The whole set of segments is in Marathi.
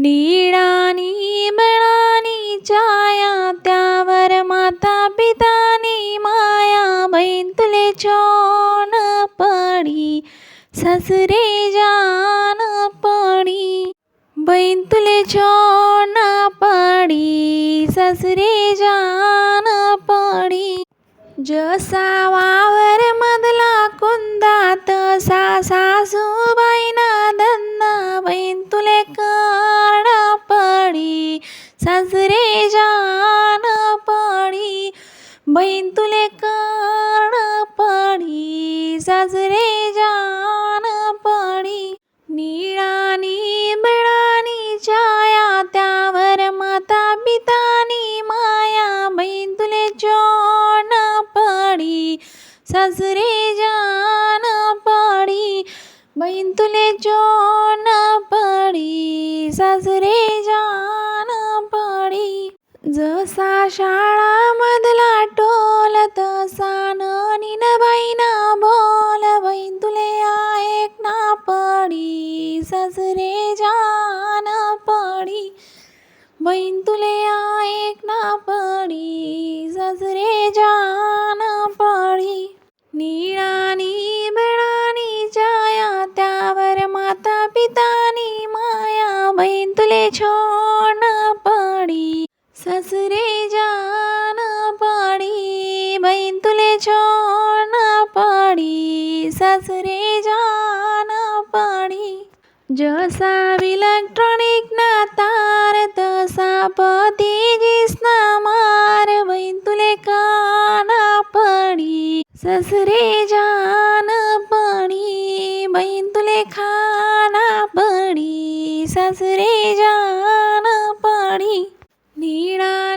निळानी मळानी छाया त्यावर माता पितानी माया बहीण तुले छान पडी ससरे जान पडी. बहीण तुले छान पडी ससरे जान पडी. जसा वावर मधला कुंदा तसा सा साजरे सासरे जान पडी बहीण तुले कर्ण पडी सासरे जान पडी निळानी बिळानी छाया त्यावर माता पितानी माया बहीण तुले जोन पाडी सासरे जान पाडी बहीण तुले जोन पाडी सासरे जान जसा शाळामधला टोल तसा ननीन बाईना बोल बहीण तुले ऐक ना पडी ससरे जान पडी. बहीण तुले ऐक ना पडी ससरे जान पडी. निळानी पडी रे जान पाणी. जसा इलेक्ट्रॉनिक ना तार तसा पती जिसना मार बहीण तुले काना पडी ससरे जान पाणी बहीण तुले खाना पडी ससरे जान पडी निळा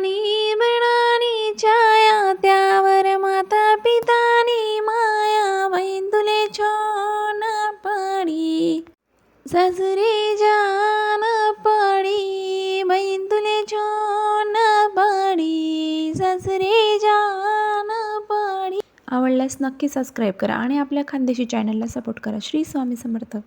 सासरे जान पडी बहीण तुले छोन पडी सासरे जान पडी आवडल्यास नक्की सबस्क्राईब करा आणि आपल्या खानदेशी चॅनलला सपोर्ट करा. श्री स्वामी समर्थ.